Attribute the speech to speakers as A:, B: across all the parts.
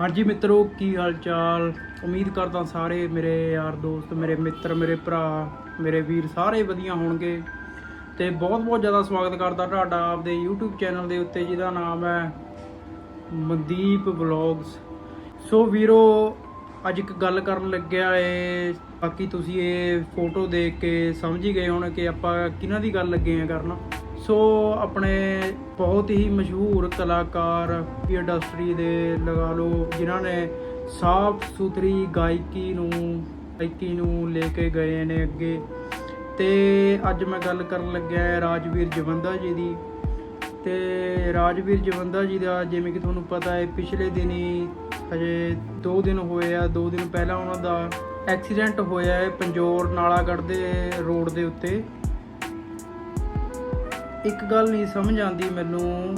A: ਹਾਂਜੀ ਮਿੱਤਰੋ, ਕੀ ਹਾਲ ਚਾਲ ਉਮੀਦ ਕਰਦਾ ਸਾਰੇ ਮੇਰੇ ਯਾਰ ਦੋਸਤ, ਮੇਰੇ ਮਿੱਤਰ, ਮੇਰੇ ਭਰਾ, ਮੇਰੇ ਵੀਰ ਸਾਰੇ ਵਧੀਆ ਹੋਣਗੇ। ਤੇ ਬਹੁਤ ਬਹੁਤ ਜ਼ਿਆਦਾ ਸਵਾਗਤ ਕਰਦਾ ਤੁਹਾਡਾ ਆਪਦੇ YouTube ਚੈਨਲ ਦੇ ਉੱਤੇ, ਜਿਹਦਾ ਨਾਮ ਹੈ ਮਨਦੀਪ ਵਲੌਗਸ। ਸੋ ਵੀਰੋ, ਅੱਜ ਇੱਕ ਗੱਲ ਕਰਨ ਲੱਗਿਆ ਏ। ਬਾਕੀ ਤੁਸੀਂ ਇਹ ਫੋਟੋ ਦੇਖ ਕੇ ਸਮਝ ਹੀ ਗਏ ਹੋਣ ਕਿ ਆਪਾਂ ਕਿਹਨਾਂ ਦੀ ਗੱਲ ਲੱਗੇ ਆ ਕਰਨ। ਸੋ ਆਪਣੇ ਬਹੁਤ ਹੀ ਮਸ਼ਹੂਰ ਕਲਾਕਾਰ ਇੰਡਸਟਰੀ ਦੇ ਲਗਾ ਲਓ, ਜਿਨ੍ਹਾਂ ਨੇ ਸਾਫ਼ ਸੁਥਰੀ ਗਾਇਕੀ ਨੂੰ ਗਾਇਕੀ ਨੂੰ ਲੈ ਕੇ ਗਏ ਨੇ ਅੱਗੇ। ਤੇ ਅੱਜ ਮੈਂ ਗੱਲ ਕਰਨ ਲੱਗਿਆ ਹੈ ਰਾਜਵੀਰ ਜਵੰਦਾ ਜੀ ਦੀ। ਤੇ ਰਾਜਵੀਰ ਜਵੰਦਾ ਜੀ ਦਾ ਜਿਵੇਂ ਕਿ ਤੁਹਾਨੂੰ ਪਤਾ ਹੈ, ਪਿਛਲੇ ਦਿਨੀ ਹਜੇ 2 ਦਿਨ ਹੋਏ ਆ 2 ਦਿਨ ਪਹਿਲਾਂ ਉਹਨਾਂ ਦਾ ਐਕਸੀਡੈਂਟ ਹੋਇਆ ਹੈ, ਪੰਜੋਰ ਨਾਲਾਗੜ੍ਹ ਦੇ ਰੋਡ ਦੇ ਉੱਤੇ। ਇੱਕ ਗੱਲ ਨਹੀਂ ਸਮਝ ਆਉਂਦੀ ਮੈਨੂੰ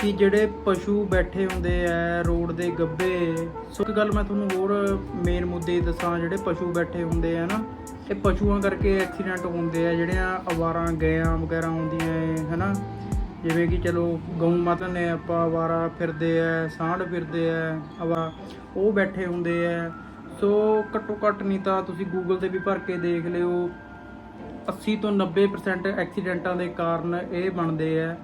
A: ਕਿ ਜਿਹੜੇ ਪਸ਼ੂ ਬੈਠੇ ਹੁੰਦੇ ਆ ਰੋਡ ਦੇ ਗੱਬੇ, ਸੋ ਇੱਕ ਗੱਲ ਮੈਂ ਤੁਹਾਨੂੰ ਹੋਰ ਮੇਨ ਮੁੱਦੇ ਦੱਸਾਂ, ਜਿਹੜੇ ਪਸ਼ੂ ਬੈਠੇ ਹੁੰਦੇ ਆ ਨਾ, ਇਹ ਪਸ਼ੂਆਂ ਕਰਕੇ ਐਕਸੀਡੈਂਟ ਹੁੰਦੇ ਆ, ਜਿਹੜੀਆਂ ਅਵਾਰਾਂ ਗਾਵਾਂ ਵਗੈਰਾ ਹੁੰਦੀਆਂ ਏ, ਹਨਾ? ਜਿਵੇਂ ਕਿ ਚਲੋ ਗਊ ਮਾਤਾ ਨੇ ਆਪਾਂ ਅਵਾਰਾ ਫਿਰਦੇ ਆ, ਸਾਂਢ ਫਿਰਦੇ ਆ, ਅਵਾ ਉਹ ਬੈਠੇ ਹੁੰਦੇ ਆ। ਸੋ ਘੱਟੋ ਘੱਟ ਨਹੀਂ ਤਾਂ ਤੁਸੀਂ ਗੂਗਲ ਤੇ ਵੀ ਭਰ ਕੇ ਦੇਖ ਲਿਓ 80 ਤੋਂ 90% ਐਕਸੀਡੈਂਟਾਂ ਦੇ ਕਾਰਨ ਇਹ ਬਣਦੇ ਆ।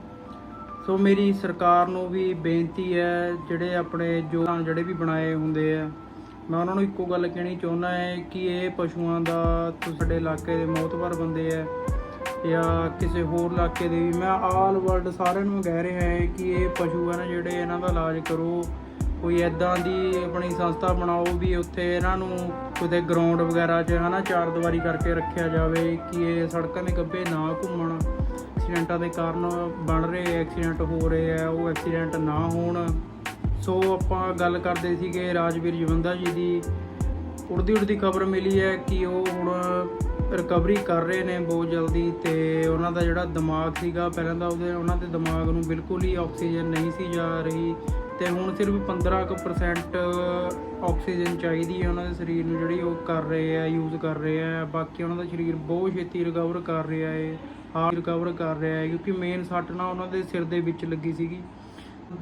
A: ਸੋ ਮੇਰੀ ਸਰਕਾਰ ਨੂੰ ਵੀ ਬੇਨਤੀ ਹੈ, ਜਿਹੜੇ ਆਪਣੇ ਜੋ ਜਿਹੜੇ ਵੀ ਬਣਾਏ ਹੁੰਦੇ ਆ, ਮੈਂ ਉਹਨਾਂ ਨੂੰ ਇੱਕੋ ਗੱਲ ਕਹਿਣੀ ਚਾਹੁੰਦਾ ਹੈ ਕਿ ਇਹ ਪਸ਼ੂਆਂ ਦਾ ਤੁਸੀਂ ਸਾਡੇ ਇਲਾਕੇ ਦੇ ਮੌਤਵਰ ਬੰਦੇ ਆ ਜਾਂ ਕਿਸੇ ਹੋਰ ਇਲਾਕੇ ਦੇ ਵੀ। ਮੈਂ ਆਲ ਵਰਲਡ ਸਾਰਿਆਂ ਨੂੰ ਕਹਿ ਰਿਹਾ ਹੈ ਕਿ ਇਹ ਪਸ਼ੂ ਹਨ ਜਿਹੜੇ ਇਹਨਾਂ ਦਾ ਇਲਾਜ ਕਰੋ ਕੋਈ ਐਦਾਂ ਦੀ ਆਪਣੀ ਸੰਸਥਾ ਬਣਾਓ ਵੀ ਉੱਥੇ ਇਹਨਾਂ ਨੂੰ ਕਿਤੇ ਗਰਾਊਂਡ ਵਗੈਰਾ 'ਚ ਹਨਾ ਚਾਰ ਦੀਵਾਰੀ ਕਰਕੇ ਰੱਖਿਆ ਜਾਵੇ ਕਿ ਇਹ ਸੜਕਾਂ ਦੇ ਗੱਬੇ ਨਾ ਘੁੰਮਣ ਐਕਸੀਡੈਂਟਾਂ ਦੇ ਕਾਰਨ ਬਣ ਰਹੇ ਐਕਸੀਡੈਂਟ ਹੋ ਰਹੇ ਆ, ਉਹ ਐਕਸੀਡੈਂਟ ਨਾ ਹੋਣ। ਸੋ ਆਪਾਂ ਗੱਲ ਕਰਦੇ ਸੀਗੇ ਰਾਜਵੀਰ ਜਵੰਦਾ ਜੀ ਦੀ। ਉੜਦੀ ਉੜਦੀ ਖਬਰ ਮਿਲੀ ਹੈ ਕਿ ਉਹ ਹੁਣ ਰਿਕਵਰੀ ਕਰ ਰਹੇ ਨੇ ਬਹੁਤ ਜਲਦੀ ਤੇ ਉਹਨਾਂ ਦਾ ਜਿਹੜਾ ਦਿਮਾਗ ਸੀਗਾ, ਪਹਿਲਾਂ ਤਾਂ ਉਹਦੇ ਉਹਨਾਂ ਦੇ ਦਿਮਾਗ ਨੂੰ ਬਿਲਕੁਲ ਹੀ ਆਕਸੀਜਨ ਨਹੀਂ ਸੀ ਜਾ ਰਹੀ। ਤੇ ਹੁਣ ਸਿਰਫ 15% ਆਕਸੀਜਨ ਚਾਹੀਦੀ ਹੈ ਉਹਨਾਂ ਦੇ ਸਰੀਰ ਨੂੰ, ਜਿਹੜੀ ਉਹ ਕਰ ਰਹੇ ਆ ਯੂਜ਼ ਕਰ ਰਹੇ ਆ। ਬਾਕੀ ਉਹਨਾਂ ਦਾ ਸਰੀਰ ਬਹੁਤ ਛੇਤੀ ਰਿਕਵਰ ਕਰ ਰਿਹਾ ਹੈ ਹਾਰਟ ਰਿਕਵਰ ਕਰ ਰਿਹਾ ਹੈ ਕਿਉਂਕਿ ਮੇਨ ਸੱਟ ਨਾ ਉਹਨਾਂ ਦੇ ਸਿਰ ਦੇ ਵਿੱਚ ਲੱਗੀ ਸੀਗੀ।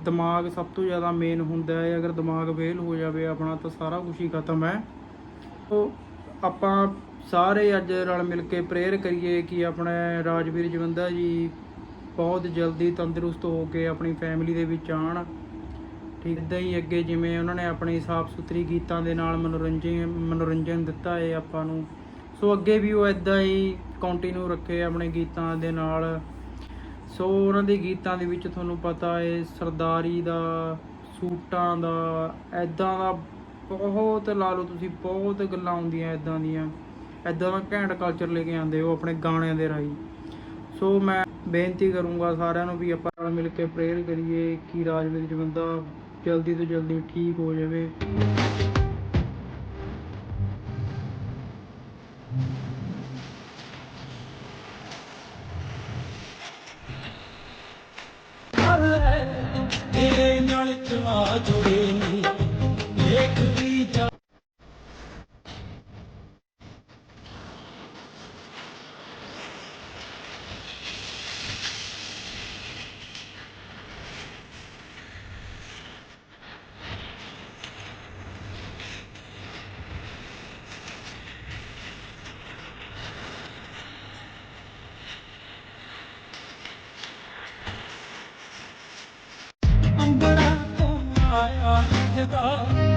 A: ਦਿਮਾਗ ਸਭ ਤੋਂ ਜ਼ਿਆਦਾ ਮੇਨ ਹੁੰਦਾ ਹੈ ਅਗਰ ਦਿਮਾਗ ਫੇਲ ਹੋ ਜਾਵੇ ਆਪਣਾ, ਤਾਂ ਸਾਰਾ ਕੁਝ ਹੀ ਖਤਮ ਹੈ। ਉਹ ਆਪਾਂ ਸਾਰੇ ਅੱਜ ਰਲ ਮਿਲ ਕੇ ਪ੍ਰੇਅਰ ਕਰੀਏ ਕਿ ਆਪਣੇ ਰਾਜਵੀਰ ਜਵੰਦਾ ਜੀ ਬਹੁਤ ਜਲਦੀ ਤੰਦਰੁਸਤ ਹੋ ਕੇ ਆਪਣੀ ਫੈਮਿਲੀ ਦੇ ਵਿੱਚ ਆਣ ਠੀਕ ਇਦਾਂ ਹੀ ਅੱਗੇ ਜਿਵੇਂ ਉਹਨਾਂ ਨੇ ਆਪਣੇ ਸਾਫ਼ ਸੁਥਰੀ ਗੀਤਾਂ ਦੇ ਨਾਲ ਮਨੋਰੰਜਨ ਮਨੋਰੰਜਨ ਦਿੱਤਾ ਹੈ ਆਪਾਂ ਨੂੰ। ਸੋ ਅੱਗੇ ਵੀ ਉਹ ਇਦਾਂ ਹੀ ਕੰਟੀਨਿਊ ਰੱਖੇ ਆਪਣੇ ਗੀਤਾਂ ਦੇ ਨਾਲ। ਸੋ ਉਹਨਾਂ ਦੇ ਗੀਤਾਂ ਦੇ ਵਿੱਚ ਤੁਹਾਨੂੰ ਪਤਾ ਹੈ ਸਰਦਾਰੀ ਦਾ, ਸੂਟਾਂ ਦਾ ਐਦਾਂ ਦਾ ਬਹੁਤ ਲਾ ਲਓ ਤੁਸੀਂ, ਬਹੁਤ ਗੱਲਾਂ ਆਉਂਦੀਆਂ ਐਦਾਂ ਦੀਆਂ। ਐਦਾਂ ਦਾ ਘੈਂਟ ਕਲਚਰ ਲੈ ਕੇ ਆਉਂਦੇ ਹੋ ਆਪਣੇ ਗਾਣਿਆਂ ਦੇ ਰਾਹੀਂ। ਸੋ ਮੈਂ ਬੇਨਤੀ ਕਰੂੰਗਾ ਸਾਰਿਆਂ ਨੂੰ ਵੀ ਆਪਾਂ ਨਾਲ ਮਿਲ ਕੇ ਪ੍ਰੇਅਰ ਕਰੀਏ, ਕਿ ਰਾਜਵੀਰ ਬੰਦਾ ਜਲਦੀ ਤੋਂ ਜਲਦੀ ਠੀਕ ਹੋ ਜਾਵੇ।
B: ਤੇਰੇ ਨਾਲ ਚਵਾ ਜੁੜੇ ਨੀ sevda